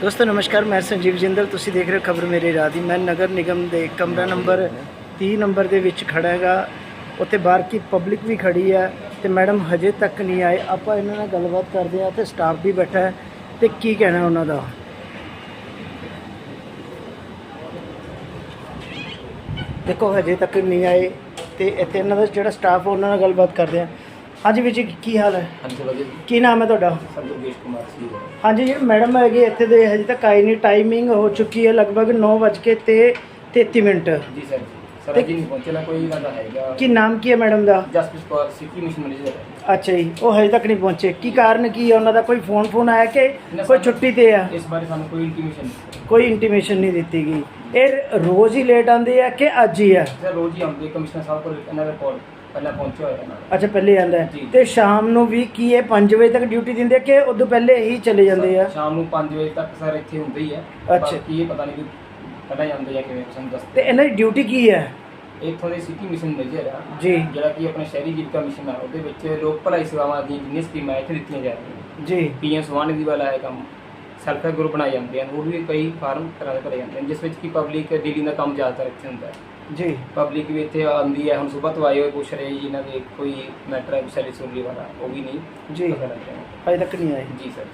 ਦੋਸਤੋ, ਨਮਸਕਾਰ, ਮੈਂ ਸੰਜੀਵ ਜਿੰਦਲ। ਤੁਸੀਂ ਦੇਖ ਰਹੇ ਹੋ ਖਬਰ ਮੇਰੇ ਰਾਹ ਦੀ। ਮੈਂ ਨਗਰ ਨਿਗਮ ਦੇ ਕਮਰਾ ਨੰਬਰ 30 ਨੰਬਰ ਦੇ ਵਿੱਚ ਖੜਾ ਹੈਗਾ। ਉੱਥੇ ਬਾਹਰ ਕੀ ਪਬਲਿਕ ਵੀ ਖੜੀ ਹੈ ਤੇ ਮੈਡਮ ਹਜੇ ਤੱਕ ਨਹੀਂ ਆਏ। ਆਪਾਂ ਇਹਨਾਂ ਨਾਲ ਗੱਲਬਾਤ ਕਰਦੇ ਆ ਤੇ ਸਟਾਫ ਵੀ ਬੈਠਾ ਹੈ। ਤੇ ਕੀ ਕਹਿਣਾ ਉਹਨਾਂ ਦਾ? ਦੇਖੋ, ਹਜੇ ਤੱਕ ਨਹੀਂ ਆਏ ਤੇ ਇੱਥੇ ਇਹਨਾਂ ਦਾ ਜਿਹੜਾ ਸਟਾਫ ਉਹਨਾਂ ਨਾਲ ਗੱਲਬਾਤ ਕਰਦੇ ਆ ਹਾਂਜੀ ਵੀਰ ਜੀ ਕੀ ਹਾਲ ਹੈ? ਹਾਂਜੀ ਵਧੀਆ ਜੀ। ਕੀ ਨਾਮ ਹੈ ਤੁਹਾਡਾ? ਕੁਮਾਰ ਸੀ। ਹਾਂਜੀ ਜੀ ਮੈਡਮ ਹੈਗੇ ਇੱਥੇ ਦੇ ਹਜੇ ਤੱਕ ਆਈ ਨਹੀਂ। ਟਾਈਮਿੰਗ ਹੋ ਚੁੱਕੀ ਹੈ ਲਗਭਗ 9:00 ਤੇ 33 ਮਿੰਟ। ਜੀ ਸਰ ਜੀ। ਸਰ ਅਜੀ ਨਹੀਂ ਕੋਈ ਹੈਗਾ। ਕੀ ਨਾਮ ਕੀ ਹੈ ਮੈਡਮ ਦਾ? Jaspreet Kaur city mission manager ਹੈ। ਅੱਛਾ ਜੀ ਉਹ ਹਜੇ ਤੱਕ ਨਹੀਂ ਪਹੁੰਚੇ। ਕੀ ਕਾਰਨ ਕੀ ਹੈ? ਉਹਨਾਂ ਦਾ ਕੋਈ ਫੋਨ ਫੋਨ ਆਇਆ ਕਿ ਕੋਈ ਛੁੱਟੀ ਤੇ ਆ? ਇਸ ਬਾਰੇ ਸਾਨੂੰ ਕੋਈ ਇੰਟੀਮੇਸ਼ਨ ਕੋਈ ਇੰਟੀਮੇਸ਼ਨ ਨਹੀਂ ਦਿੱਤੀ ਗਈ। ਇਹ ਰੋਜ਼ ਹੀ ਲੇਟ ਆਉਂਦੇ ਆ ਕਿ ਅੱਜ ਹੀ ਆ? ਸਰ ਰੋਜ਼ ਹੀ ਆਉਂਦੇ ਕਮਿਸ਼ਨਰ ਸਾਹਿਬ ਕੋਲ ਇਹਨਾਂ ਦਾ ਰਿਪੋਰਟ ਪਹਿਲਾਂ ਪਹੁੰਚਿਆ ਹੋਇਆ ਇਹਨਾਂ ਦਾ ਅੱਛਾ ਪਹਿਲੇ ਆਂਦਾ ਜੀ। ਤੇ ਸ਼ਾਮ ਨੂੰ ਵੀ ਕੀ ਇਹ 5 ਵਜੇ ਤੱਕ ਡਿਊਟੀ ਦਿੰਦੇ ਕਿ ਉਦੋਂ ਪਹਿਲੇ ਹੀ ਚਲੇ ਜਾਂਦੇ ਆ? ਸ਼ਾਮ ਨੂੰ 5 ਵਜੇ ਤੱਕ ਸਰ ਇੱਥੇ ਹੁੰਦੇ ਹੀ ਹੈ ਅੱਛਾ। ਬਾਕੀ ਇਹ ਪਤਾ ਨਹੀਂ ਕਿ ਪਹਿਲਾਂ ਜਾਂਦੇ ਆ ਕਿਵੇਂ ਸਾਨੂੰ ਤੇ ਦੱਸਦੇ ਇਹਨਾਂ ਦੀ ਡਿਊਟੀ ਕੀ ਹੈ? ਇੱਥੋਂ ਦੇ ਸਿਟੀ ਮਿਸ਼ਨ ਮੈਨੇਜਰ ਆ ਜੀ। ਜਿਹੜਾ ਕਿ ਆਪਣੇ ਸ਼ਹਿਰੀ ਜੀਵਿਕਾ ਮਿਸ਼ਨ ਆ ਉਹਦੇ ਵਿੱਚ ਲੋਕ ਭਲਾਈ ਸੇਵਾਵਾਂ ਦੀਆਂ ਜਿੰਨੀਆਂ ਸਕੀਮਾਂ ਇੱਥੇ ਦਿੱਤੀਆਂ ਜਾ ਰਹੀਆਂ ਜੀ। ਪੀਐਮ ਸਵਾਨ ਨਿਧੀ ਵਾਲਾ ਹੈ ਕੰਮ ਸੈਲਫ ਹੈਲਪ ਗਰੁੱਪ ਬਣਾਏ ਜਾਂਦੇ ਹਨ ਹੋਰ ਵੀ ਕਈ ਫਾਰਮ ਤਰ੍ਹਾਂ ਦੇ ਭਰੇ ਜਾਂਦੇ ਹਨ ਜਿਸ ਵਿੱਚ ਕੀ ਪਬਲਿਕ ਡੀਲਿੰਗ ਦਾ ਕੰਮ ਜ਼ਿਆਦਾਤਰ ਇੱਥੇ ਹੁੰਦਾ ਹੈ। ਜੀ। ਪਬਲਿਕ ਵੀ ਇੱਥੇ ਆਉਂਦੀ ਹੈ। ਹੁਣ ਸਵੇਰ ਤੋਂ ਆਏ ਹੋਏ ਪੁੱਛ ਰਹੇ ਜੀ ਇਹਨਾਂ ਦੇ ਕੋਈ ਮੈਟਰ ਹੈ ਸੈਲੀ ਸੁਣਲੀ ਵਾਲਾ ਉਹ ਵੀ ਨਹੀਂ ਜੀ। ਹਜੇ ਤੱਕ ਨਹੀਂ ਆਏ। ਜੀ ਸਰ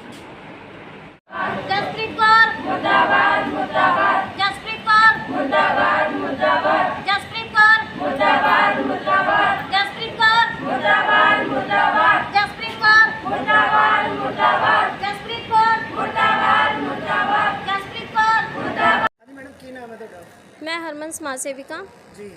ਜਸਪ੍ਰੀਤ ਕੌਰ ਮੁਰਦਾਬਾਦ ਮੁਰਦਾਬਾਦ ਜਸਪ੍ਰੀਤ ਕੌਰ ਮੁਰਦਾਬਾਦ ਮੁਰਦਾਬਾਦ ਜਸਪ੍ਰੀਤ ਕੌਰ ਮੁਰਦਾਬਾਦ ਮੁਰਦਾਬਾਦ ਜਸਪ੍ਰੀਤ ਕੌਰ ਮੁਰਦਾਬਾਦ ਮੁਰਦਾਬਾਦ ਜਸਪ੍ਰੀਤ ਕੌਰ ਮੁਰਦਾਬਾਦ ਮੁਰਦਾਬਾਦ ਜਸਪ੍ਰੀਤ ਕੌਰ ਮੁਰਦਾਬਾਦ ਮੁਰਦਾਬਾਦ ਜਸਪ੍ਰੀਤ ਕੌਰ ਮੁਰਦਾਬਾਦ ਹਾਂਜੀ ਮੈਡਮ ਕੀ ਨਾਮ ਹੈ ਤੁਹਾਡਾ ਮੈਂ ਹਰਮਨ ਸਮਾਜ ਸੇਵਿਕਾ। ਜੀ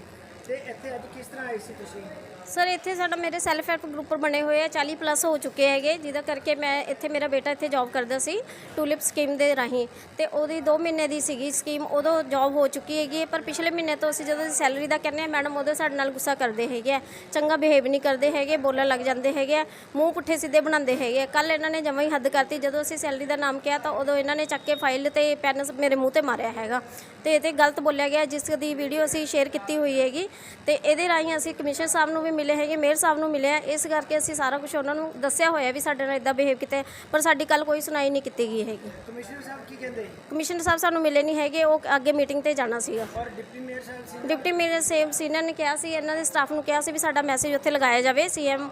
ਤੇ ਇੱਥੇ ਅੱਜ ਕਿਸ ਤਰ੍ਹਾਂ ਆਏ ਸੀ ਤੁਸੀਂ? ਸਰ ਇੱਥੇ ਸਾਡਾ ਮੇਰੇ ਸੈਲਫ ਹੈਲਪ ਗਰੁੱਪ ਬਣੇ ਹੋਏ ਆ 40 ਪਲੱਸ ਹੋ ਚੁੱਕੇ ਹੈਗੇ ਜਿਹਦਾ ਕਰਕੇ ਮੈਂ ਇੱਥੇ ਮੇਰਾ ਬੇਟਾ ਇੱਥੇ ਜੌਬ ਕਰਦਾ ਸੀ ਟੂਲਿਪ ਸਕੀਮ ਦੇ ਰਾਹੀਂ। ਤੇ ਉਹਦੀ 2 ਮਹੀਨੇ ਦੀ ਸੀਗੀ ਸਕੀਮ ਉਦੋਂ ਜੌਬ ਹੋ ਚੁੱਕੀ ਹੈਗੀ ਹੈ, ਪਰ ਪਿਛਲੇ ਮਹੀਨੇ ਤੋਂ ਅਸੀਂ ਜਦੋਂ ਸੈਲਰੀ ਦਾ ਕਹਿੰਦੇ ਆ ਮੈਡਮ ਉਹਦੇ ਸਾਡੇ ਨਾਲ ਗੁੱਸਾ ਕਰਦੇ ਹੈਗੇ ਆ ਚੰਗਾ ਬਿਹੇਵ ਨਹੀਂ ਕਰਦੇ ਹੈਗੇ ਬੋਲਣ ਲੱਗ ਜਾਂਦੇ ਹੈਗੇ ਆ ਮੂੰਹ ਪੁੱਠੇ ਸਿੱਧੇ ਬਣਾਉਂਦੇ ਹੈਗੇ ਕੱਲ ਇਹਨਾਂ ਨੇ ਜਮਾਂ ਹੀ ਹੱਦ ਕਰਤੀ ਜਦੋਂ ਅਸੀਂ ਸੈਲਰੀ ਦਾ ਨਾਮ ਕਿਹਾ ਤਾਂ ਉਦੋਂ ਇਹਨਾਂ ਨੇ ਚੱਕ ਕੇ ਫਾਈਲ ਤੇ ਪੈਨ ਮੇਰੇ ਮੂੰਹ ਤੇ ਮਾਰਿਆ ਹੈਗਾ। ਤੇ ਇਹ ਤੇ ਗਲਤ ਬੋਲਿਆ ਗਿਆ ਜਿਸ ਦੀ ਵੀਡੀਓ ਅਸੀਂ ਸ਼ੇਅਰ ਕੀਤੀ ਹੋਈ ਹੈਗੀ ਤੇ ਇਹਦੇ ਰਾਹੀਂ ਅਸੀਂ ਕਮਿਸ਼ਨਰ ਸਾਹਿਬ ਨੂੰ ਵੀ ਮਿਲੇ ਹੈਗੇ ਮੇਅਰ ਸਾਹਿਬ ਨੂੰ ਮਿਲੇ ਆ ਇਸ ਕਰਕੇ ਅਸੀਂ ਸਾਰਾ ਕੁਝ ਉਹਨਾਂ ਨੂੰ ਦੱਸਿਆ ਹੋਇਆ ਵੀ ਸਾਡੇ ਨਾਲ ਇਦਾਂ ਬਿਹੇਵ ਕੀਤਾ ਹੈ, ਪਰ ਸਾਡੀ ਕੱਲ ਕੋਈ ਸੁਣਾਈ ਨਹੀਂ ਕੀਤੀ ਗਈ ਹੈਗੀ। ਕਮਿਸ਼ਨਰ ਸਾਹਿਬ ਕੀ ਕਹਿੰਦੇ? ਕਮਿਸ਼ਨਰ ਸਾਹਿਬ ਸਾਨੂੰ ਮਿਲੇ ਨਹੀਂ ਹੈਗੇ ਉਹ ਅੱਗੇ ਮੀਟਿੰਗ ਤੇ ਜਾਣਾ ਸੀਗਾ। ਔਰ ਡਿਪਟੀ ਮੇਅਰ ਸਾਹਿਬ ਸੀ। ਡਿਪਟੀ ਮੇਅਰ ਸੇਮ ਸੀਨੀਅਰ ਨੇ ਕਿਹਾ ਸੀ ਇਹਨਾਂ ਦੇ ਸਟਾਫ ਨੂੰ ਕਿਹਾ ਸੀ ਵੀ ਸਾਡਾ ਮੈਸੇਜ ਉੱਥੇ ਲਗਾਇਆ ਜਾਵੇ। CM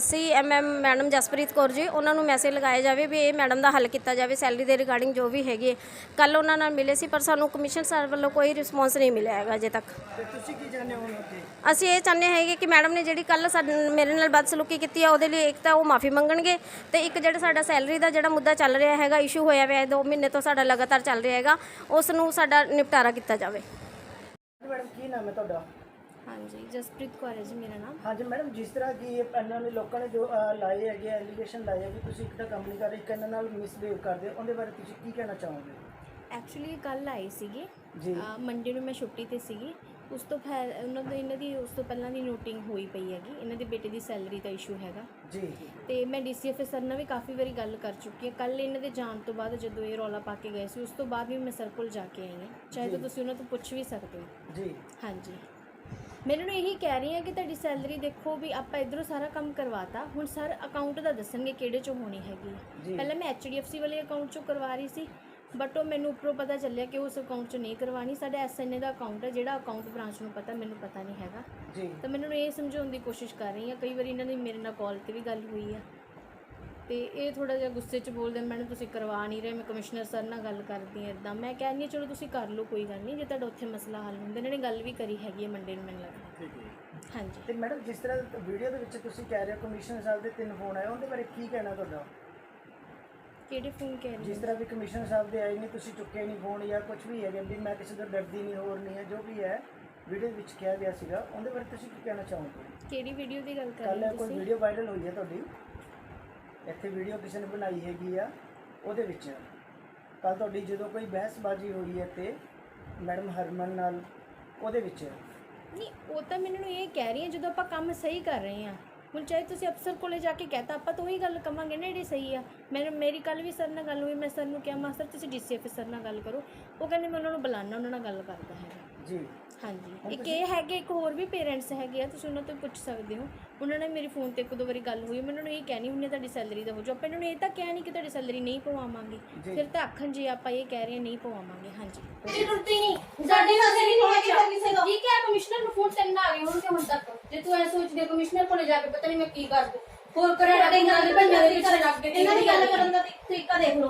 CMM madam Jaspreet Kaur ji ਉਹਨਾਂ ਨੂੰ ਮੈਸੇਜ ਲਗਾਇਆ ਜਾਵੇ ਵੀ ਇਹ ਮੈਡਮ ਦਾ ਹੱਲ ਕੀਤਾ ਜਾਵੇ ਸੈਲਰੀ ਦੇ ਰਿਗਾਰਡਿੰਗ ਜੋ ਵੀ ਹੈਗੇ। ਕੱਲ ਉਹਨਾਂ ਨਾਲ ਮਿਲੇ ਸੀ ਪਰ ਸਾਨੂੰ ਕਮਿਸ਼ਨ ਸਰ ਵੱਲੋਂ ਕੋਈ ਰਿਸਪੌਂਸ ਨਹੀਂ ਮਿਲਿਆ ਹੈਗਾ ਅਜੇ ਤੱਕ। ਤੇ ਤੁਸੀਂ ਕੀ ਜਾਣਦੇ ਹੋ ਹੁਣ ਅੱਗੇ? ਅਸੀਂ ਇਹ ਚਾਹੁੰਦੇ ਹੈਗੇ ਕਿ ਮੈਡਮ ਨੇ ਜਿਹੜੀ ਕੱਲ ਮੇਰੇ ਨਾਲ ਬਦਸਲੂਕੀ ਕੀਤੀ ਆ ਉਹਦੇ ਲਈ ਇੱਕ ਤਾਂ ਉਹ ਮਾਫੀ ਮੰਗਣਗੇ ਤੇ ਇੱਕ ਜਿਹੜਾ ਸਾਡਾ ਸੈਲਰੀ ਦਾ ਜਿਹੜਾ ਮੁੱਦਾ ਚੱਲ ਰਿਹਾ ਹੈਗਾ ਇਸ਼ੂ ਹੋਇਆ ਹੋਇਆ 2 ਮਹੀਨੇ ਤੋਂ ਸਾਡਾ ਲਗਾਤਾਰ ਚੱਲ ਰਿਹਾ ਹੈਗਾ ਉਸ ਨੂੰ ਸਾਡਾ ਨਿਪਟਾਰਾ ਕੀਤਾ ਜਾਵੇ। ਮੈਡਮ ਕੀ ਨਾਮ ਹੈ ਤੁਹਾਡਾ? ਹਾਂਜੀ ਜਸਪ੍ਰੀਤ ਕੌਰ ਹੈ ਜੀ ਮੇਰਾ ਨਾਮ। ਹਾਂਜੀ ਮੈਡਮ ਜਿਸ ਤਰ੍ਹਾਂ ਕਿ ਇਹ ਇਹਨਾਂ ਨੇ ਲੋਕਾਂ ਨੇ ਜੋ ਲਾਏ ਹੈਗੇ ਐਲੀਗੇਸ਼ਨ ਲਾਏ ਹੈ ਕਿ ਤੁਸੀਂ ਇੱਕ ਤਾਂ ਕੰਮ ਨਹੀਂ ਕਰ ਰਹੇ ਇਹਨਾਂ ਨਾਲ ਮਿਸਬਿਹੇਵ ਕਰਦੇ ਹੋ ਉਹਦੇ ਬਾਰੇ ਤੁਸੀਂ ਕੀ ਕਹਿਣਾ ਚਾਹੋਗੇ? ਐਕਚੁਅਲੀ ਕੱਲ ਆਏ ਸੀਗੇ। ਜੀ। ਮੰਡੇ ਨੂੰ ਮੈਂ ਛੁੱਟੀ ਤੇ ਸੀਗੀ। ਉਸ ਤੋਂ ਫਿਰ ਉਹਨਾਂ ਦੀ ਇਹਨਾਂ ਦੀ ਉਸ ਤੋਂ ਪਹਿਲਾਂ ਦੀ ਨੋਟਿੰਗ ਹੋਈ ਪਈ ਹੈਗੀ। ਇਹਨਾਂ ਦੇ ਬੇਟੇ ਦੀ ਸੈਲਰੀ ਦਾ ਇਸ਼ੂ ਹੈਗਾ। ਜੀ। ਤੇ ਮੈਂ ਡੀਸੀ ਅਫਸਰ ਨਾਲ ਵੀ ਕਾਫੀ ਵਾਰੀ ਗੱਲ ਕਰ ਚੁੱਕੀ ਹਾਂ। ਕੱਲ ਇਹਨਾਂ ਦੇ ਜਾਣ ਤੋਂ ਬਾਅਦ ਜਦੋਂ ਇਹ ਰੌਲਾ ਪਾ ਕੇ ਗਏ ਸੀ ਉਸ ਤੋਂ ਬਾਅਦ ਵੀ ਮੈਂ ਸਰ ਕੋਲ ਜਾ ਕੇ ਆਈ ਹਾਂ। ਚਾਹੇ ਤਾਂ ਤੁਸੀਂ ਉਹਨਾਂ ਤੋਂ ਪੁੱਛ ਵੀ ਸਕਦੇ ਹੋ। ਜੀ। ਹਾਂਜੀ। ਮੈਂ ਇਹਨਾਂ ਨੂੰ ਇਹੀ ਕਹਿ ਰਹੀ ਹਾਂ ਕਿ ਤੁਹਾਡੀ ਸੈਲਰੀ ਦੇਖੋ ਵੀ ਆਪਾਂ ਇਧਰੋਂ ਸਾਰਾ ਕੰਮ ਕਰਵਾਤਾ। ਹੁਣ ਸਰ ਅਕਾਊਂਟ ਦਾ ਦੱਸਣਗੇ ਕਿਹੜੇ ਚੋਂ ਹੋਣੀ ਹੈਗੀ। ਹੈ। ਜੀ। ਪਹਿਲਾਂ ਮੈਂ HDFC ਵਾਲੇ ਅਕਾਊਂਟ ਚੋਂ ਕਰਵਾ ਰਹੀ ਸੀ। ਬਟ ਉਹ ਮੈਨੂੰ ਉੱਪਰੋਂ ਪਤਾ ਚੱਲਿਆ ਕਿ ਉਸ ਅਕਾਊਂਟ ਚੋਂ ਨਹੀਂ ਕਰਵਾਣੀ ਸਾਡਾ ਐਸਐਨਏ ਦਾ ਅਕਾਊਂਟ ਹੈ ਜਿਹੜਾ ਅਕਾਊਂਟ ਬ੍ਰਾਂਚ ਨੂੰ ਪਤਾ ਮੈਨੂੰ ਪਤਾ ਨਹੀਂ ਹੈਗਾ। ਜੀ। ਤਾਂ ਮੈਂ ਇਹਨਾਂ ਨੂੰ ਇਹ ਸਮਝਾਉਣ ਦੀ ਕੋਸ਼ਿਸ਼ ਕਰ ਰਹੀ ਹਾਂ। ਕਈ ਵਾਰੀ ਇਹਨਾਂ ਦੀ ਮੇਰੇ ਨਾਲ ਕਾਲ ਤੇ ਵੀ ਗੱਲ ਹੋਈ ਆ। ਤੇ ਇਹ ਥੋੜਾ ਜਿਹਾ ਗੁੱਸੇ 'ਚ ਬੋਲਦੇ ਨੇ, ਮੈਡਮ ਤੁਸੀਂ ਕਰਵਾ ਨਹੀਂ ਰਹੇ ਮੈਂ ਕਮਿਸ਼ਨਰ ਸਰ ਨਾਲ ਗੱਲ ਕਰਦੀ ਹਾਂ ਇਦਾਂ ਮੈਂ ਕਹਿੰਦੀ ਹਾਂ ਚਲੋ ਤੁਸੀਂ ਕਰ ਲਓ ਕੋਈ ਗੱਲ ਨਹੀਂ। ਜੇ ਤੁਹਾਡਾ ਉੱਥੇ ਮਸਲਾ ਹੱਲ ਹੁੰਦਾ ਇਹਨਾਂ ਨੇ ਗੱਲ ਵੀ ਕਰੀ ਹੈਗੀ ਹੈ ਮੰਡੇ ਨੂੰ ਮੈਨੂੰ ਲੱਗਦਾ। ਹਾਂਜੀ। ਤੇ ਮੈਡਮ ਜਿਸ ਤਰ੍ਹਾਂ ਵੀਡੀਓ ਦੇ ਵਿੱਚ ਤੁਸੀਂ ਕਹਿ ਰਹੇ ਹੋ ਕਮਿਸ਼ਨਰ ਸਾਹਿਬ ਦੇ ਤਿੰਨ ਫੋਨ ਆਏ ਉਹਦੇ ਬਾਰੇ ਕੀ ਕਹਿਣਾ ਤੁਹਾਡਾ? ਕਿਹੜੇ ਫੋਨ ਕਹਿ ਰਹੇ ਜਿਸ ਹੋ ਤਰ੍ਹਾਂ ਵੀ ਕਮਿਸ਼ਨਰ ਸਾਹਿਬ ਦੇ ਆਏ ਨਹੀਂ ਤੁਸੀਂ ਚੁੱਕੇ ਨਹੀਂ ਫੋਨ ਜਾਂ ਕੁਝ ਵੀ ਹੈਗਾ ਵੀ ਮੈਂ ਕਿਸੇ ਦਾ ਡਰਦੀ ਨਹੀਂ ਹੋਰ ਨਹੀਂ ਹੈ ਜੋ ਵੀ ਹੈ ਵੀਡੀਓ ਵਿੱਚ ਕਿਹਾ ਗਿਆ ਸੀਗਾ ਉਹਦੇ ਬਾਰੇ ਤੁਸੀਂ ਕੀ ਕਹਿਣਾ ਚਾਹੋਗੇ? ਕਿਹੜੀ ਵੀਡੀਓ ਦੀ ਗੱਲ ਕਰ ਰਹੇ ਕੱਲ ਹੋ ਕੋਈ ਤੁਸੀਂ? ਵੀਡੀਓ ਵਾਇਰਲ ਹੋਈ ਹੈ ਤੁਹਾਡੀ? ਇੱਥੇ ਵੀਡੀਓ ਕਿਸੇ ਨੇ ਬਣਾਈ ਹੈਗੀ ਆ ਉਹਦੇ ਵਿੱਚ। ਕੱਲ ਤੁਹਾਡੀ ਜਦੋਂ ਕੋਈ ਬਹਿਸਬਾਜ਼ੀ ਹੋਈ ਹੈ ਤੇ ਮੈਡਮ ਹਰਮਨ ਨਾਲ ਉਹਦੇ ਵਿੱਚ। ਨਹੀਂ ਉਹ ਤਾਂ ਮੈਨੂੰ ਨੂੰ ਇਹ ਕਹਿ ਰਹੀ ਹਾਂ ਜਦੋਂ ਆਪਾਂ ਕੰਮ ਸਹੀ ਕਰ ਰਹੇ ਹਾਂ। ਹੁਣ ਚਾਹੇ ਤੁਸੀਂ ਅਫਸਰ ਕੋਲੇ ਜਾ ਕੇ ਕਹਤਾ, ਆਪਾਂ ਤਾਂ ਉਹੀ ਗੱਲ ਕਵਾਂਗੇ ਨਾ ਜਿਹੜੀ ਸਹੀ ਆ। ਮੈਂ ਮੇਰੀ ਕੱਲ ਵੀ ਸਰ ਨਾਲ ਗੱਲ ਹੋਈ, ਮੈਂ ਸਰ ਨੂੰ ਕਿਹਾ, ਮਾਸਟਰ, ਤੁਸੀਂ ਡੀਸੀ ਅਫਸਰ ਨਾਲ ਗੱਲ ਕਰੋ। ਉਹ ਕਹਿੰਦੇ ਮੈਂ ਉਹਨਾਂ ਨੂੰ ਬੁਲਾਣਾ ਉਹਨਾਂ ਨਾਲ ਗੱਲ ਕਰਦਾ ਹੈਗਾ। ਜੀ। ਹਾਂਜੀ। ਇੱਕ ਇਹ ਹੈਗੇ ਇੱਕ ਹੋਰ ਵੀ ਪੇਰੈਂਟਸ ਹੈਗੇ ਆ ਤੁਸੀਂ ਉਹਨਾਂ ਤੋਂ ਪੁੱਛ ਸਕਦੇ ਹੋ। ਉਹਨਾਂ ਨਾਲ ਮੇਰੀ ਫੋਨ ਤੇ ਇੱਕ ਦੋ ਵਾਰੀ ਗੱਲ ਹੋਈ ਮੈਂ ਉਹਨਾਂ ਨੂੰ ਇਹ ਕਹਿਣੀ ਹੁੰਦੀ ਆ ਤੁਹਾਡੀ ਸੈਲਰੀ ਦਾ ਹੋ ਜਾਓ। ਆਪਾਂ ਇਹਨਾਂ ਨੂੰ ਇਹ ਤਾਂ ਕਿਹਾ ਨਹੀਂ ਕਿ ਤੁਹਾਡੀ ਸੈਲਰੀ ਨਹੀਂ ਪਵਾਵਾਂਗੇ। ਫਿਰ ਤਾਂ ਆਖਣ ਜੀ ਆਪਾਂ ਇਹ ਕਹਿ ਰਹੇ ਹਾਂ ਨਹੀਂ ਪਵਾਵਾਂਗੇ। ਹਾਂਜੀ। ਮੇਰੀ ਟੁੱਟੀ ਨਹੀਂ। ਸਾਡੀ ਨਜ਼ਰ ਨਹੀਂ ਹੋਣੀ ਚਾਹੀਦੀ ਕਿਸੇ ਦਾ ਠੀਕ ਹੈ ਕਮਿਸ਼ਨਰ ਨੂੰ ਫੋਨ ਤਿੰਨ ਆ ਗਏ ਹੁਣ ਤੇ ਹੁਣ ਤੱਕ। ਜੇ ਤੂੰ ਐ ਸੋਚਦੀ ਕਮਿਸ਼ਨਰ ਕੋਲੇ ਜਾ ਕੇ ਪਤਾ ਨਹੀਂ ਮੈਂ ਕੀ ਕਰ ਦੂੰ ਹੋਰ ਕਰੇ ਤੁਹਾਡੇ ਨਾਲ ਬੰਦੇ ਦੇ ਦੀ ਪਿੱਛੇ ਲੱਗ ਕੇ ਇਹਨਾਂ ਦੀ ਗੱਲ ਕਰਨ ਦਾ ਤਰੀਕਾ ਦੇਖ ਲਓ।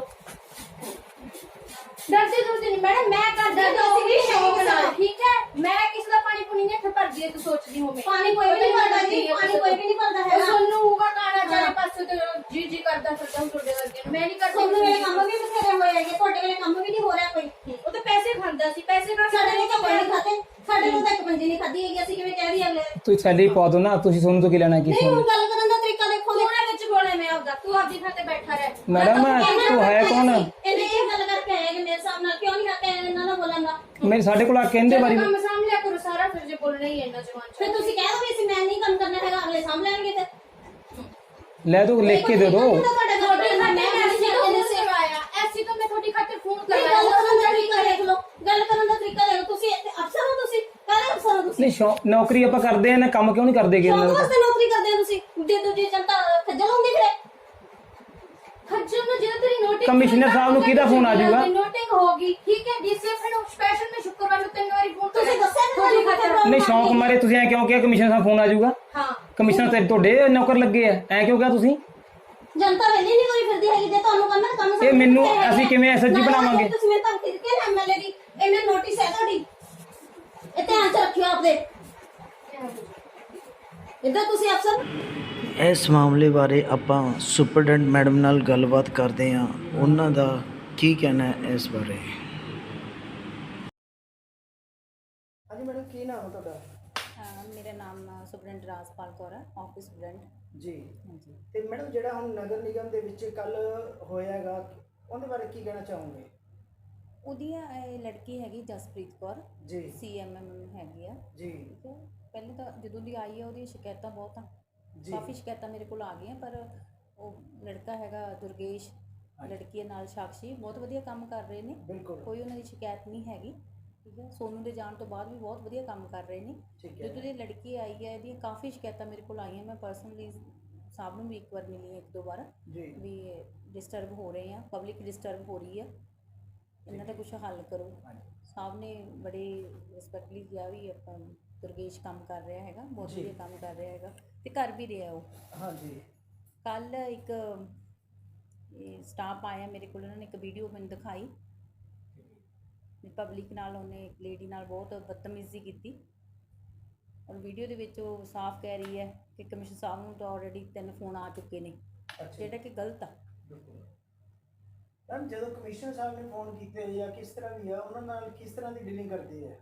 ਮੈਡਮ ਮੈਂ ਕਰਦਾ ਡਰਦੇ ਸੀ ਸੀ ਸ਼ੌਕ ਨਾਲ ਨਾਲ। ਠੀਕ ਹੈ? ਮੈਂ ਕਿਸੇ ਦਾ ਪਾਣੀ ਪੁਣੀ ਨਹੀਂ ਭਰਦੀ ਹੈ ਤੂੰ ਸੋਚਦੀ ਹੋਵੇਂ ਪਾਣੀ ਕੋਈ ਵੀ ਨਹੀਂ ਭਰਦਾ ਜੀ ਪਾਣੀ ਕੋਈ ਵੀ ਨਹੀਂ ਭਰਦਾ ਉਹ ਹੈਗਾ। ਸੋਨੂੰ ਹੋਊਗਾ ਕਾਣਾ ਚਾਰੇ ਹਾਂ। ਪਾਸੇ ਤੇ ਜੀ ਜੀ ਕਰਦਾ ਫਿਰਦਾ ਹੁਣ ਤੁਹਾਡੇ ਵਰਗੇ। ਮੈਂ ਨਹੀਂ ਕਰਦੀ ਤੁਹਾਨੂੰ ਵੇਲੇ ਕੰਮ ਵੀ ਬਥੇਰੇ ਹੋਏ ਹੈਗੇ ਤੁਹਾਡੇ ਵੇਲੇ ਕੰਮ ਵੀ ਨਹੀਂ ਹੋ ਰਿਹਾ ਕੋਈ। ਉਹ ਤਾਂ ਪੈਸੇ ਖਾਂਦਾ ਸੀ ਪੈਸੇ ਕੇ ਸਾਡੇ ਨੇ ਤਾਂ ਕੋਈ ਨਹੀਂ ਖਾਤੇ ਸਾਡੇ ਨੂੰ ਤਾਂ ਇੱਕ ਪੰਜੀ ਨਹੀਂ ਖਾਦੀ ਹੈਗੀ ਅਸੀਂ ਕਿਵੇਂ ਕਹਿ ਰਹੀ ਅਗਲੇ ਤੁਸੀਂ ਸੈਲਰੀ ਪਾ ਦੋ ਨਾ ਤੁਸੀਂ ਤੁਹਾਨੂੰ ਤੋਂ ਕੀ ਲੈਣਾ ਕੀ ਨਹੀਂ ਹੁਣ ਗੱਲ ਕਰਨ ਦਾ ਤਰੀਕਾ ਦੇਖੋ। ਤੂੰ ਨਾ ਵਿੱਚ ਬੋਲੇ ਮੈਂ ਆਪਦਾ ਤੂੰ ਆਪਦੀ ਥਾਂ ਤੇ ਬੈਠਾ ਰਹਿ। ਮੈਡਮ ਤੂੰ ਹੈ ਕੌਣ? ਇਹਨੇ ਇਹ ਗੱਲ ਕਰਕੇ ਆਏ ਕਿ ਮੇਰੇ ਸਾਹਮਣੇ ਕਿਉਂ ਨਹੀਂ ਹੱਕ ਇਹਨਾਂ ਦਾ ਬੋਲਣ ਦਾ ਮੇਰੇ ਸਾਡੇ ਕੋਲ ਆ ਕਹਿੰਦੇ ਜਦੋਂ ਵਾਰੀ ਕੰਮ ਸਾਂਭ ਲਿਆ ਕਰੋ ਸਾਰਾ ਫਿਰ ਜੇ ਬੋਲਣਾ ਹੀ ਹੈ ਇੰਨਾ ਜਵਾਨ ਚ। ਫਿਰ ਤੁਸੀਂ ਕਹਿ ਦੋ ਵੀ ਅਸੀਂ ਮੈਂ ਨਹੀਂ ਕੰਮ ਕਰਨਾ ਹੈਗਾ ਅਗਲੇ ਸਾਹਮਣੇ ਆਣਗੇ ਤੇ ਲੈ ਦੋ ਲਿਖ ਕੇ ਦੇ ਦੋ। ਤੁਹਾਡੇ ਕੋਲ ਤੁਹਾਡੇ ਮੈਂ ਖਾਤੇ ਨਹੀਂ ਐਸੀ ਤੋਂ ਸੀ ਫੋਨ ਕਰਵਾਇਆ ਐਸੀ ਤੋਂ ਮੈਂ ਤੁਹਾਡੀ ਖਾਤੇ ਫੋਨ ਗੱਲ ਕਰਵਾਇਆ। ਕਰਨ ਦਾ ਤਰੀਕਾ ਦੇਖ ਲਓ। ਗੱਲ ਕਰਨ ਦਾ ਤਰੀਕਾ ਦੇਖ ਲਓ। ਤੁਸੀਂ ਇੱਥੇ ਅਫਸਰ ਹੋ ਤੁਸੀਂ? ਕਾਹਦੇ ਅਫਸਰ ਹੋ ਤੁਸੀਂ? ਨਹੀਂ ਸ਼ੌ- ਨੌਕਰੀ ਆਪਾਂ ਕਰਦੇ ਆ ਨਾ ਕੰਮ ਕਿਉਂ ਨਹੀਂ ਕਰਦੇ ਸ਼ੌਕ ਵਾਸਤੇ ਨੌਕਰੀ ਕਰਦੇ ਹੋ ਤੁਸੀਂ? ਜੇ ਦੂਜੀ ਜਨਤਾ ਖੱਜਲ ਹੁੰਦੀ ਫਿਰੇ। ਖੱਜਲ ਨੂੰ ਜਦੋਂ ਤੇਰੀ ਨੋਟਿੰਗ ਕਮਿਸ਼ਨਰ ਸਾਹਿਬ ਨੂੰ ਕਿਹਦਾ ਫੋਨ ਆ ਜਾਊਗਾ? ਹੋਗੀ ਠੀਕ ਹੈ ਡੀਸੀਐਫ ਨੂੰ ਸਪੈਸ਼ਲ ਮੈਂ ਸ਼ੁੱਕਰਵਾਰ ਨੂੰ ਤਿੰਨ ਵਾਰੀ ਫੋਨ ਤੁਸੀਂ ਦੱਸਿਆ ਨਾ ਤੁਹਾਨੂੰ problem ਨਹੀਂ ਸ਼ੌਂਕ ਮਾਰੇ ਤੁਸੀਂ ਐ ਕਿਉਂ ਕਿਹਾ ਕਮਿਸ਼ਨਰ ਸਾਹਿਬ ਫੋਨ ਆ ਜਾਊਗਾ? ਹਾਂ। ਕਮਿਸ਼ਨਰ ਤੇ ਤੁਹਾਡੇ ਨੌਕਰ ਲੱਗੇ ਆ। ਐ ਕਿਉਂ ਕਿਹਾ ਤੁਸੀਂ? ਜਨਤਾ ਵੇਲੇ ਨਹੀਂ ਕੋਈ ਫਿਰਦੀ ਹੈਗੀ ਜੇ ਤੁਹਾਨੂੰ ਕੰਮ ਹੈ ਕੰਮ ਇਹ ਮੈਨੂੰ ਅਸੀਂ ਕਿਵੇਂ SSG ਬਣਾਵਾਂਗੇ? ਤੁਸੀਂ ਮੇਰੇ ਧਮਕੀ ਦਿੱਤੀ ਨਾ ਐਮਐਲਏ ਦੀ? ਇਹਨੇ ਨੋਟਿਸ ਹੈ ਤੁਹਾਡੀ? ਇਹ ਧਿਆਨ ਚ ਰੱਖਿਓ ਆਪਦੇ। ਇੱਦਾਂ ਤੁਸੀਂ ਅਫਸਰ। ਇਸ ਮਾਮਲੇ ਬਾਰੇ ਆਪਾਂ ਸੁਪਰਡੈਂਟ ਮੈਡਮ ਨਾਲ ਗੱਲਬਾਤ ਕਰਦੇ ਹਾਂ। ਉਹਨਾਂ ਦਾ ਕੀ ਕਹਿਣਾ ਹੈ ਇਸ ਬਾਰੇ? ਹਾਂਜੀ ਮੈਡਮ ਕੀ ਨਾਮ ਹੈ ਤੁਹਾਡਾ? ਅਹ ਮੇਰਾ ਨਾਮ ਸੁਪਰਡੈਂਟ ਰਾਜਪਾਲ ਕੌਰ ਹੈ ਆਫਿਸ ਸੁਪਰਡੈਂਟ ਜੀ। ਹਾਂਜੀ। ਤੇ ਮੈਡਮ ਜਿਹੜਾ ਹੁਣ ਨਗਰ ਨਿਗਮ ਦੇ ਵਿੱਚ ਕੱਲ ਹੋਇਆਗਾ ਉਹਦੇ ਬਾਰੇ ਕੀ ਕਹਿਣਾ ਚਾਹੋਗੇ? ਉਹਦੀ ਇਹ ਲੜਕੀ ਹੈਗੀ ਜਸਪ੍ਰੀਤ ਕੌਰ ਜੀ। ਸੀਐਮਐਮ ਹੈਗੀ ਆ। ਜੀ। ਠੀਕ ਹੈ। ਪਹਿਲੇ ਤਾਂ ਜਦੋਂ ਦੀ ਆਈ ਹੈ ਉਹਦੀ ਸ਼ਿਕਾਇਤਾਂ ਬਹੁਤ ਆ। ਜੀ। ਕਾਫੀ ਸ਼ਿਕਾਇਤਾਂ ਮੇਰੇ ਕੋਲ ਆ ਗਈਆਂ ਪਰ ਉਹ ਲੜਕਾ ਹੈਗਾ ਦੁਰਗੇਸ਼ ਲੜਕੀ ਨਾਲ ਸਾਕਸ਼ੀ ਬਹੁਤ ਵਧੀਆ ਕੰਮ ਕਰ ਰਹੇ ਨੇ। ਬਿਲਕੁਲ। ਕੋਈ ਉਹਨਾਂ ਦੀ ਸ਼ਿਕਾਇਤ ਨਹੀਂ ਹੈਗੀ ਠੀਕ ਹੈ। ਸੋਨੂ ਦੇ ਜਾਣ ਤੋਂ ਬਾਅਦ ਵੀ ਬਹੁਤ ਵਧੀਆ ਕੰਮ ਕਰ ਰਹੇ ਨੇ। ਠੀਕ ਹੈ। ਜਦੋਂ ਦੀ ਲੜਕੀ ਆਈ ਹੈ ਇਹਦੀਆਂ ਕਾਫੀ ਸ਼ਿਕਾਇਤਾਂ ਮੇਰੇ ਕੋਲ ਆਈਆਂ। ਮੈਂ ਪਰਸਨਲੀ ਸਾਹਿਬ ਨੂੰ ਵੀ ਇੱਕ ਵਾਰ ਮਿਲੀ ਹਾਂ ਇੱਕ ਦੋ ਵਾਰ। ਜੀ। ਵੀ ਡਿਸਟਰਬ ਹੋ ਰਹੇ ਆ ਪਬਲਿਕ ਡਿਸਟਰਬ ਹੋ ਰਹੀ ਆ ਇਹਨਾਂ ਦਾ ਕੁਝ ਹੱਲ ਕਰੋ। ਸਾਹਿਬ ਨੇ ਬੜੇ ਰਿਸਪੈਕਟਲੀ ਕਿਹਾ ਵੀ ਆਪਾਂ ਦੁਰਗੇਸ਼ ਕੰਮ ਕਰ ਰਿਹਾ ਹੈਗਾ ਬਹੁਤ ਜੀ। ਵਧੀਆ ਕੰਮ ਕਰ ਰਿਹਾ ਹੈਗਾ। ਤੇ ਕਰ ਵੀ ਰਿਹਾ ਉਹ। ਹਾਂਜੀ। ਕੱਲ ਇੱਕ ਸਟਾਫ ਆਇਆ ਮੇਰੇ ਕੋਲ ਉਹਨਾਂ ਨੇ ਇੱਕ ਵੀਡੀਓ ਮੈਨੂੰ ਦਿਖਾਈ। ਪਬਲਿਕ ਨਾਲ ਉਹਨੇ ਇੱਕ ਲੇਡੀ ਨਾਲ ਬਹੁਤ ਬਦਤਮੀਜ਼ੀ ਕੀਤੀ। ਔਰ ਵੀਡੀਓ ਦੇ ਵਿੱਚ ਉਹ ਸਾਫ਼ ਕਹਿ ਰਹੀ ਹੈ ਕਿ ਕਮਿਸ਼ਨ ਸਾਹਿਬ ਨੂੰ ਤਾਂ ਆਲਰੇਡੀ ਤਿੰਨ ਫੋਨ ਆ ਚੁੱਕੇ ਨੇ। ਜਿਹੜਾ ਕਿ ਗਲਤ ਆ। ਮੈਮ ਜਦੋਂ ਕਮਿਸ਼ਨਰ ਸਾਹਿਬ ਨੇ ਫੋਨ ਕੀਤੇ ਜਾਂ ਕਿਸ ਤਰ੍ਹਾਂ ਵੀ ਆ ਉਹਨਾਂ ਨਾਲ ਕਿਸ ਤਰ੍ਹਾਂ ਦੀ ਡੀਲਿੰਗ ਕਰਦੇ ਆ?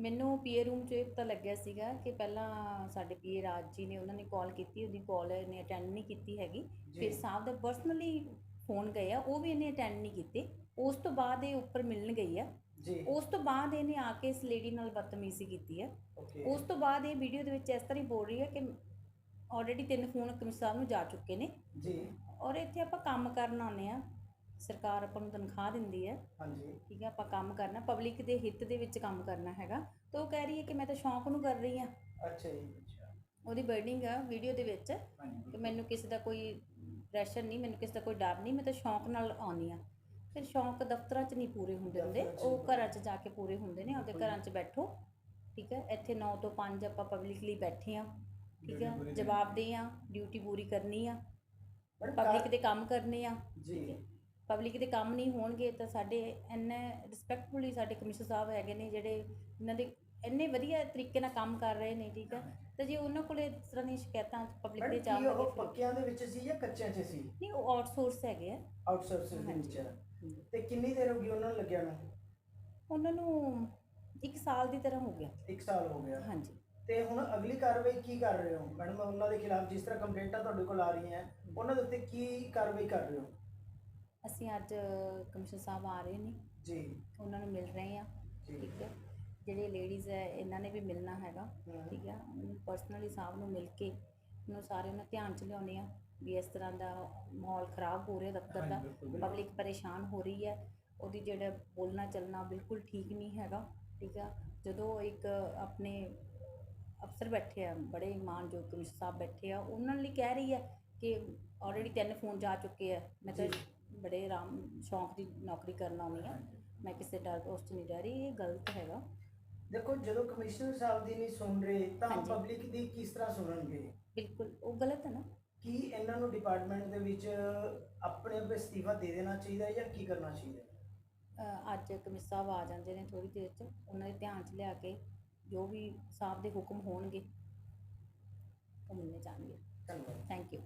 ਮੈਨੂੰ ਪੀਏ ਰੂਮ 'ਚ ਇਹ ਪਤਾ ਲੱਗਿਆ ਸੀਗਾ ਕਿ ਪਹਿਲਾਂ ਸਾਡੇ ਪੀਏ ਰਾਜ ਜੀ ਨੇ ਉਹਨਾਂ ਨੇ ਕਾਲ ਕੀਤੀ ਉਹਦੀ ਕਾਲ ਇਹਨੇ ਅਟੈਂਡ ਨਹੀਂ ਕੀਤੀ ਹੈਗੀ। ਫਿਰ ਸਾਹਿਬ ਦਾ ਪਰਸਨਲੀ ਫੋਨ ਗਏ ਆ ਉਹ ਵੀ ਇਹਨੇ ਅਟੈਂਡ ਨਹੀਂ ਕੀਤੇ। ਉਸ ਤੋਂ ਬਾਅਦ ਇਹ ਉੱਪਰ ਮਿਲਣ ਗਈ ਆ। ਜੀ। ਉਸ ਤੋਂ ਬਾਅਦ ਇਹਨੇ ਆ ਕੇ ਇਸ ਲੇਡੀ ਨਾਲ ਬਦਤਮੀਜ਼ੀ ਕੀਤੀ ਆ। ਉਸ ਤੋਂ ਬਾਅਦ ਇਹ ਵੀਡੀਓ ਦੇ ਵਿੱਚ ਇਸ ਤਰ੍ਹਾਂ ਹੀ ਬੋਲ ਰਹੀ ਹੈ ਕਿ ਆਲਰੇਡੀ ਤਿੰਨ ਫੋਨ ਕਮਿਸ਼ਨ ਸਾਹਿਬ ਨੂੰ ਜਾ ਚੁੱਕੇ ਨੇ। ਜੀ। ਔਰ ਇੱਥੇ ਆਪਾਂ ਕੰਮ ਕਰਨ ਆਉਂਦੇ ਆ। ਸਰਕਾਰ ਆਪਾਂ ਨੂੰ ਤਨਖਾਹ ਦਿੰਦੀ ਹੈ। ਹਾਂਜੀ। ਠੀਕ ਹੈ ਆਪਾਂ ਕੰਮ ਕਰਨਾ ਪਬਲਿਕ ਦੇ ਹਿੱਤ ਦੇ ਵਿੱਚ ਕੰਮ ਕਰਨਾ ਹੈਗਾ। ਤਾਂ ਉਹ ਕਹਿ ਰਹੀ ਹੈ ਕਿ ਮੈਂ ਤਾਂ ਸ਼ੌਂਕ ਨੂੰ ਕਰ ਰਹੀ ਹਾਂ। ਅੱਛਾ ਜੀ ਅੱਛਾ। ਉਹਦੀ ਬਰਡਿੰਗ ਆ ਵੀਡੀਓ ਦੇ ਵਿੱਚ। ਕਿ ਮੈਨੂੰ ਕਿਸੇ ਦਾ ਕੋਈ ਪ੍ਰੈਸ਼ਰ ਨਹੀਂ ਮੈਨੂੰ ਕਿਸੇ ਦਾ ਕੋਈ ਡਰ ਨਹੀਂ ਮੈਂ ਤਾਂ ਸ਼ੌਂਕ ਨਾਲ ਆਉਂਦੀ ਆ ਫਿਰ ਸ਼ੌਂਕ ਦਫ਼ਤਰਾਂ 'ਚ ਨਹੀਂ ਪੂਰੇ ਹੁੰਦੇ ਹੁੰਦੇ। ਉਹ ਘਰਾਂ 'ਚ ਜਾ ਕੇ ਪੂਰੇ ਹੁੰਦੇ ਨੇ ਆਪਦੇ ਘਰਾਂ 'ਚ ਬੈਠੋ। ਠੀਕ ਹੈ ਇੱਥੇ 9 ਤੋਂ 5 ਆਪਾਂ ਪਬਲਿਕਲੀ ਬੈਠੇ ਆ ਠੀਕ ਹੈ ਜਵਾਬਦੇਹ ਆ ਡਿਊਟੀ ਪੂਰੀ ਕਰਨੀ ਆ। ਪਬਲਿਕ ਦੇ ਕੰਮ ਕਰਨੇ ਆ। ਜੀ। ਪਬਲਿਕ ਦੇ ਕੰਮ ਨਹੀਂ ਹੋਣਗੇ ਤਾਂ ਸਾਡੇ ਇੰਨੇ ਰਿਸਪੈਕਟਫੁਲੀ ਸਾਡੇ ਕਮਿਸ਼ਨਰ ਸਾਹਿਬ ਹੈਗੇ ਨੇ ਜਿਹੜੇ ਇਹਨਾਂ ਦੇ ਇੰਨੇ ਵਧੀਆ ਤਰੀਕੇ ਨਾਲ ਕੰਮ ਕਰ ਰਹੇ ਨੇ ਠੀਕ ਹੈ। ਤੇ ਜੇ ਉਹਨਾਂ ਕੋਲੇ ਇਸ ਤਰ੍ਹਾਂ ਦੀਆਂ ਸ਼ਿਕਾਇਤਾਂ ਪਬਲਿਕ ਦੇ ਕੀ ਉਹ ਪੱਕਿਆਂ ਦੇ ਵਿੱਚ ਸੀ ਜਾਂ ਕੱਚਿਆਂ 'ਚ ਸੀ? ਨਹੀਂ ਉਹ ਆਊਟਸੋਰਸ ਹੈਗੇ ਆ। ਆਊਟਸੋਰਸਿੰਗ ਦੇ। ਵਿੱਚ। ਤੇ ਕਿੰਨੀ ਦੇਰ ਹੋ ਗਈ ਉਹਨਾਂ ਨੂੰ ਲੱਗਿਆ ਨੂੰ? ਉਹਨਾਂ ਨੂੰ ਇੱਕ ਸਾਲ ਦੀ ਤਰ੍ਹਾਂ ਹੋ ਗਿਆ। 1 ਸਾਲ ਹੋ ਗਿਆ। ਹਾਂਜੀ। ਤੇ ਹੁਣ ਅਗਲੀ ਕਾਰਵਾਈ ਕੀ ਕਰ ਰਹੇ ਹੋ? ਮੈਡਮ ਉਹਨਾਂ ਦੇ ਖਿਲਾਫ ਜਿਸ ਤਰ੍ਹਾਂ ਕੰਪਲੇਂਟਾਂ ਤੁਹਾਡੇ ਕੋਲ ਆ ਰਹੀਆਂ ਉਹਨਾਂ ਦੇ ਉੱਤੇ ਕੀ ਕਾਰਵਾਈ ਕਰ ਰਹੇ ਹੋ? ਅਸੀਂ ਅੱਜ ਕਮਿਸ਼ਨਰ ਸਾਹਿਬ ਆ ਰਹੇ ਨੇ। ਜੀ। ਉਹਨਾਂ ਨੂੰ ਮਿਲ ਰਹੇ ਆ ਠੀਕ ਹੈ। ਜਿਹੜੇ ਲੇਡੀਜ਼ ਹੈ ਇਹਨਾਂ ਨੇ ਵੀ ਮਿਲਣਾ ਹੈਗਾ। ਠੀਕ ਹੈ। ਪਰਸਨਲੀ ਸਾਹਿਬ ਨੂੰ ਮਿਲ ਕੇ ਉਹਨੂੰ ਸਾਰੇ ਉਹਨਾਂ ਧਿਆਨ ਚ ਲਿਆਉਣੇ ਆ ਵੀ ਇਸ ਤਰ੍ਹਾਂ ਦਾ ਮਾਹੌਲ ਖਰਾਬ ਹੋ ਰਿਹਾ ਦਫ਼ਤਰ ਦਾ। ਪਬਲਿਕ ਪਰੇਸ਼ਾਨ ਹੋ ਰਹੀ ਹੈ। ਉਹਦੀ ਜਿਹੜਾ ਬੋਲਣਾ ਚੱਲਣਾ ਬਿਲਕੁਲ ਠੀਕ ਨਹੀਂ ਹੈਗਾ। ਠੀਕ ਆ ਜਦੋਂ ਇੱਕ ਆਪਣੇ ਅਫਸਰ ਬੈਠੇ ਆ ਬੜੇ ਮਾਨਯੋਗ ਕਮਿਸ਼ਨਰ ਸਾਹਿਬ ਬੈਠੇ ਆ ਉਹਨਾਂ ਲਈ ਕਹਿ ਰਹੀ ਹੈ ਕਿ ਆਲਰੇਡੀ ਤਿੰਨ ਫੋਨ ਜਾ ਚੁੱਕੇ ਆ। ਮੈਂ ਤਾਂ ਬੜੇ ਆਰਾਮ ਸ਼ੌਂਕ ਦੀ ਨੌਕਰੀ ਕਰਨ ਆਉਂਦੀ ਆ ਮੈਂ ਕਿਸੇ ਡਰ ਉਸ 'ਚ ਨਹੀਂ ਰਹੀ ਇਹ ਗਲਤ ਹੈਗਾ। ਦੇਖੋ ਜਦੋਂ ਕਮਿਸ਼ਨਰ ਸਾਹਿਬ ਦੀ ਨਹੀਂ ਸੁਣ ਰਹੇ ਤਾਂ ਹਾਂਜੀ। ਪਬਲਿਕ ਦੀ ਕਿਸ ਤਰ੍ਹਾਂ ਸੁਣਨਗੇ? ਬਿਲਕੁਲ ਉਹ ਗਲਤ ਹੈ ਨਾ। ਕੀ ਇਹਨਾਂ ਨੂੰ ਡਿਪਾਰਟਮੈਂਟ ਦੇ ਵਿੱਚ ਆਪਣੇ ਆਪ ਅਸਤੀਫਾ ਦੇ ਦੇਣਾ ਚਾਹੀਦਾ ਹੈ ਜਾਂ ਕੀ ਕਰਨਾ ਚਾਹੀਦਾ ਹੈ? ਅ, ਅੱਜ ਕਮਿਸ਼ਨਰ ਸਾਹਿਬ ਆ ਜਾਂਦੇ ਨੇ ਥੋੜੀ ਦੇਰ 'ਚ ਉਹਨਾਂ ਦੇ ਧਿਆਨ 'ਚ ਲਿਆ ਕੇ ਜੋ ਵੀ ਸਾਹਿਬ ਦੇ ਹੁਕਮ ਹੋਣਗੇ ਉਹ ਮੰਨੇ ਜਾਣਗੇ। ਧੰਨਵਾਦ। Thank you